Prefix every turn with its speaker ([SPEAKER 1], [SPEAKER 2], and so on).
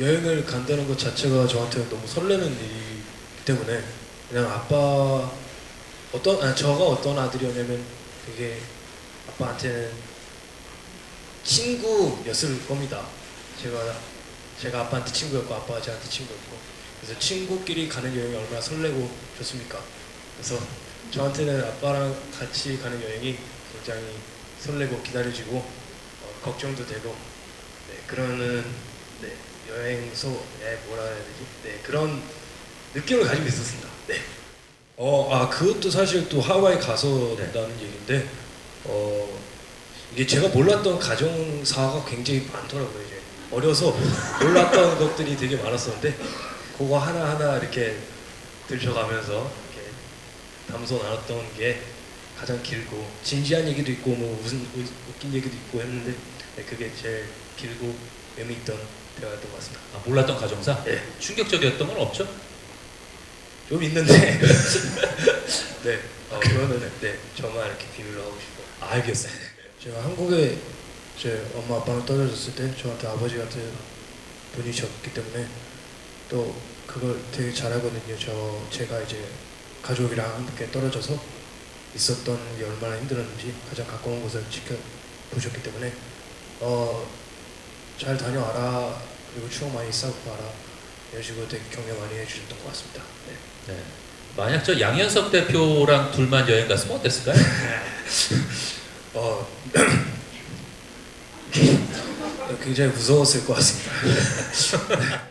[SPEAKER 1] 여행을 간다는 것 자체가 저한테는 너무 설레는 일이기 때문에 그냥 아빠 어떤 아 저가 어떤 아들이었냐면 되게 아빠한테는 친구였을 겁니다. 제가 제가 아빠한테 친구였고 아빠가 저한테 친구였고 그래서 친구끼리 가는 여행이 얼마나 설레고 좋습니까? 그래서 저한테는 아빠랑 같이 가는 여행이 굉장히 설레고 기다려지고 어, 걱정도 되고 네, 그러는 네, 여행소에 뭐라 해야 되지? 네, 그런 느낌을 가지고 있었습니다. 네. 어, 아 그것도 사실 또 하와이 가서
[SPEAKER 2] 네.
[SPEAKER 1] 얘기인데 어 이게 제가 몰랐던 가정사가 굉장히 많더라고요. 이제 어려서 몰랐던 것들이 되게 많았었는데 그거 하나 하나 이렇게 들춰가면서 이렇게 담소 나눴던 게 가장 길고 진지한 얘기도 있고 뭐 무슨 웃- 웃긴 얘기도 있고 했는데 네, 그게 제일 길고 의미 있던 대화였던 것 같습니다.
[SPEAKER 2] 아, 몰랐던 가정사?
[SPEAKER 1] 예.
[SPEAKER 2] 충격적이었던 건 없죠?
[SPEAKER 1] 좀 있는데 네 어, 그거는 네 저만 이렇게 비밀로 하고 싶어요.
[SPEAKER 2] 알겠어요.
[SPEAKER 1] 제가 한국에 제 엄마 아빠랑 떨어졌을 때 저한테 아버지 같은 분이셨기 때문에 또 그걸 되게 잘하거든요. 저 제가 이제 가족이랑 함께 떨어져서 있었던 게 얼마나 힘들었는지 가장 가까운 곳을 지켜보셨기 때문에 어, 잘 다녀와라 그리고 추억 많이 쌓고 와라 이런 식으로 되게 격려 많이 해주셨던 것 같습니다. 네.
[SPEAKER 2] 네. 만약 저 양현석 대표랑 둘만 여행 갔으면 어땠을까요?
[SPEAKER 1] 어, 굉장히 무서웠을 것 같습니다.